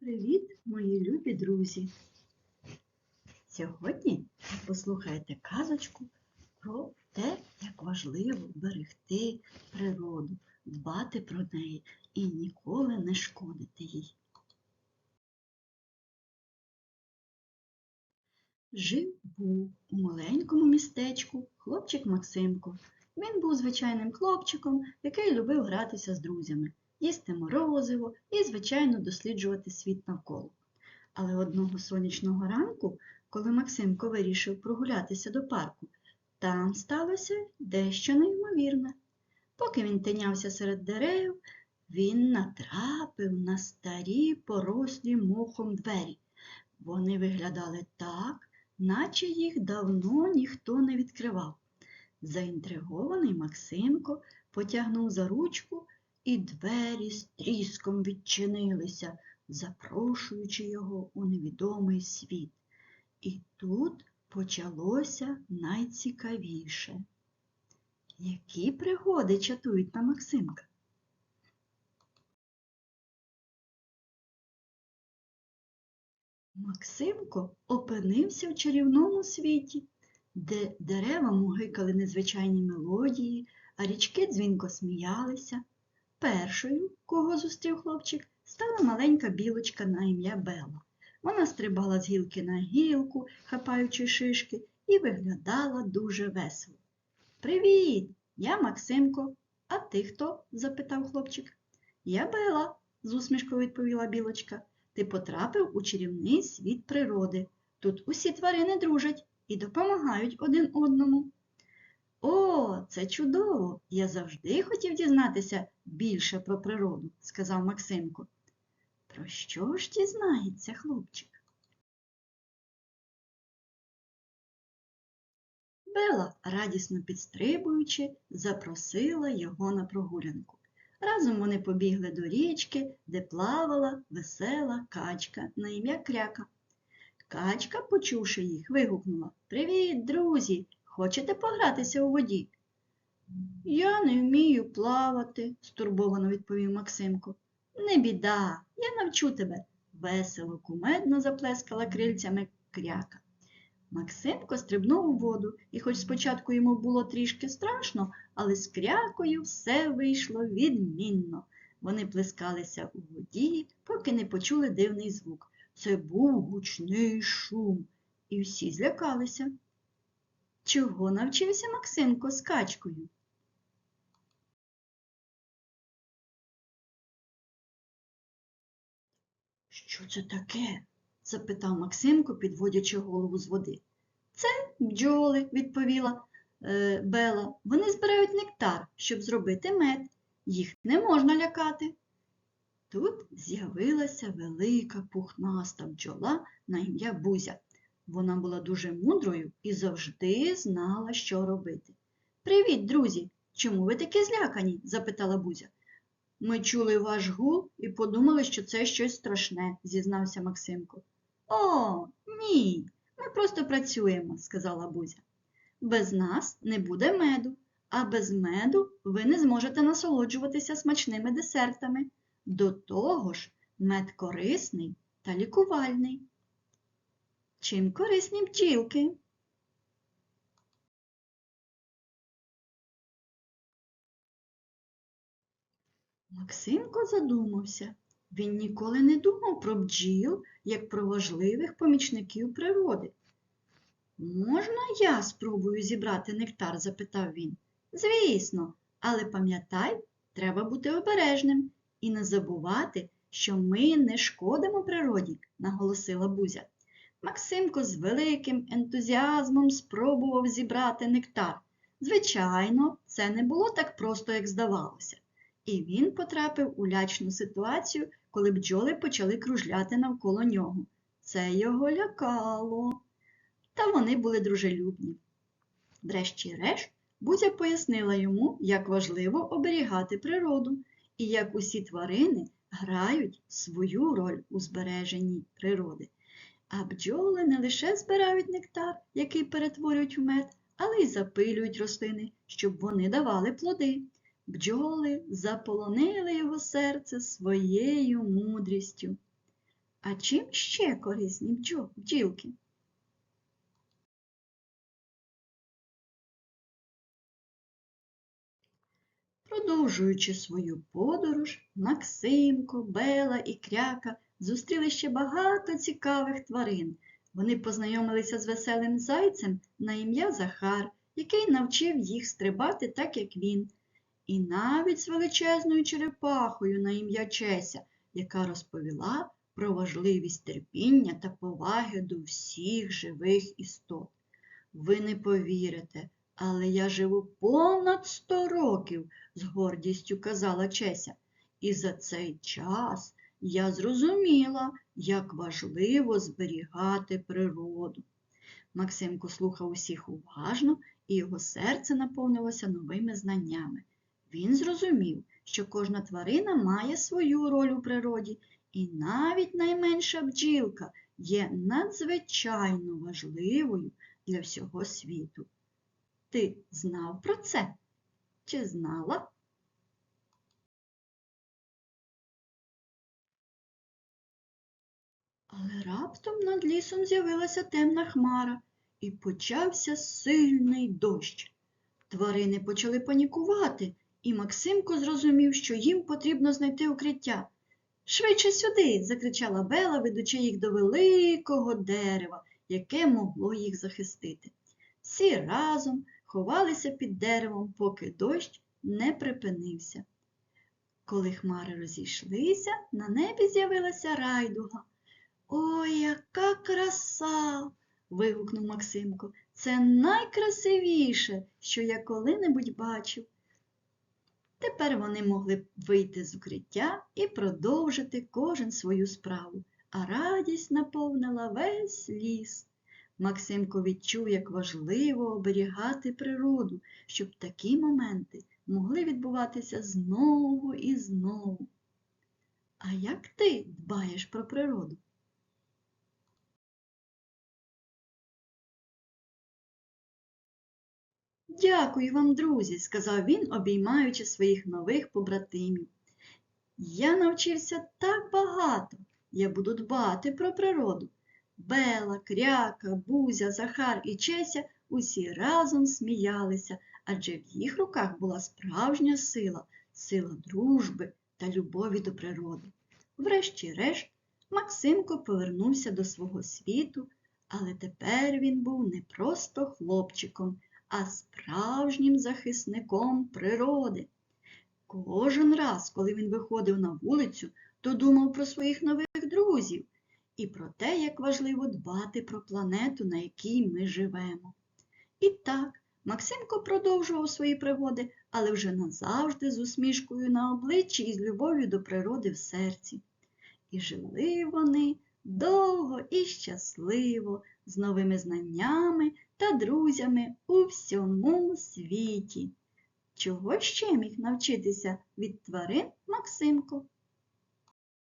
Привіт, мої любі друзі! Сьогодні ви послухаєте казочку про те, як важливо берегти природу, дбати про неї і ніколи не шкодити їй. Жив був у маленькому містечку хлопчик Максимко. Він був звичайним хлопчиком, який любив гратися з друзями, їсти морозиво і, звичайно, досліджувати світ навколо. Але одного сонячного ранку, коли Максимко вирішив прогулятися до парку, там сталося дещо неймовірне. Поки він тинявся серед дерев, він натрапив на старі порослі мохом двері. Вони виглядали так, наче їх давно ніхто не відкривав. Заінтригований Максимко потягнув за ручку, і двері з тріском відчинилися, запрошуючи його у невідомий світ. І тут почалося найцікавіше. Які пригоди чатують на Максимка? Максимко опинився в чарівному світі, де дерева мугикали незвичайні мелодії, а річки дзвінко сміялися. Першою, кого зустрів хлопчик, стала маленька білочка на ім'я Бела. Вона стрибала з гілки на гілку, хапаючи шишки, і виглядала дуже весело. Привіт! Я Максимко. А ти хто? запитав хлопчик. Я Бела, з усмішкою відповіла білочка. Ти потрапив у чарівний світ природи. Тут усі тварини дружать і допомагають один одному. О, це чудово! Я завжди хотів дізнатися більше про природу, сказав Максимко. Про що ж дізнається хлопчик? Бела, радісно підстрибуючи, запросила його на прогулянку. Разом вони побігли до річки, де плавала весела качка на ім'я Кряка. Качка, почувши їх, вигукнула Привіт, друзі! Хочете погратися у воді? Я не вмію плавати, стурбовано відповів Максимко. Не біда, я навчу тебе. Весело, кумедно заплескала крильцями кряка. Максимко стрибнув у воду, і хоч спочатку йому було трішки страшно, але з крякою все вийшло відмінно. Вони плескалися у воді, поки не почули дивний звук. Це був гучний шум, і всі злякалися. Чого навчився Максимко з качкою? Що це таке? запитав Максимко, підводячи голову з води. Це бджоли, відповіла е, Бела. Вони збирають нектар, щоб зробити мед. Їх не можна лякати. Тут з'явилася велика пухнаста бджола на ім'я Бузя. Вона була дуже мудрою і завжди знала, що робити. Привіт, друзі! Чому ви такі злякані? запитала Бузя. Ми чули ваш гул і подумали, що це щось страшне, зізнався Максимко. О, ні, ми просто працюємо, сказала Бузя. Без нас не буде меду, а без меду ви не зможете насолоджуватися смачними десертами. До того ж, мед корисний та лікувальний. Чим корисні бджілки? Максимко задумався. Він ніколи не думав про бджіл, як про важливих помічників природи. Можна я спробую зібрати нектар? запитав він. Звісно, але пам'ятай, треба бути обережним і не забувати, що ми не шкодимо природі, наголосила Бузя. Максимко з великим ентузіазмом спробував зібрати нектар. Звичайно, це не було так просто, як здавалося, і він потрапив у лячну ситуацію, коли бджоли почали кружляти навколо нього. Це його лякало. Та вони були дружелюбні. Врешті-решт, Бузя пояснила йому, як важливо оберігати природу і як усі тварини грають свою роль у збереженні природи. А бджоли не лише збирають нектар, який перетворюють в мед, але й запилюють рослини, щоб вони давали плоди. Бджоли заполонили його серце своєю мудрістю. А чим ще корисні бджілки? Продовжуючи свою подорож, Максимко, Бела і Кряка зустріли ще багато цікавих тварин. Вони познайомилися з веселим зайцем на ім'я Захар, який навчив їх стрибати так, як він, і навіть з величезною черепахою на ім'я Чеся, яка розповіла про важливість терпіння та поваги до всіх живих істот. Ви не повірите, але я живу понад сто років, з гордістю казала Чеся. І за цей час я зрозуміла, як важливо зберігати природу. Максимко слухав усіх уважно, і його серце наповнилося новими знаннями. Він зрозумів, що кожна тварина має свою роль у природі, і навіть найменша бджілка є надзвичайно важливою для всього світу. Ти знав про це? Чи знала? Але раптом над лісом з'явилася темна хмара і почався сильний дощ. Тварини почали панікувати, і Максимко зрозумів, що їм потрібно знайти укриття. Швидше сюди, закричала Бела, ведучи їх до великого дерева, яке могло їх захистити. Всі разом ховалися під деревом, поки дощ не припинився. Коли хмари розійшлися, на небі з'явилася райдуга. Ой, яка краса! вигукнув Максимко. Це найкрасивіше, що я коли-небудь бачив. Тепер вони могли вийти з укриття і продовжити кожен свою справу, а радість наповнила весь ліс. Максимко відчув, як важливо оберігати природу, щоб такі моменти могли відбуватися знову і знову. А як ти дбаєш про природу? Дякую вам, друзі, сказав він, обіймаючи своїх нових побратимів. Я навчився так багато. Я буду дбати про природу. Бела, Кряка, Бузя, Захар і Чеся усі разом сміялися, адже в їх руках була справжня сила, сила дружби та любові до природи. Врешті-решт, Максимко повернувся до свого світу, але тепер він був не просто хлопчиком, а справжнім захисником природи. Кожен раз, коли він виходив на вулицю, то думав про своїх нових друзів і про те, як важливо дбати про планету, на якій ми живемо. І так, Максимко продовжував свої пригоди, але вже назавжди з усмішкою на обличчі і з любов'ю до природи в серці. І жили вони довго і щасливо, з новими знаннями та друзями у всьому світі. Чого ще міг навчитися від тварин Максимко?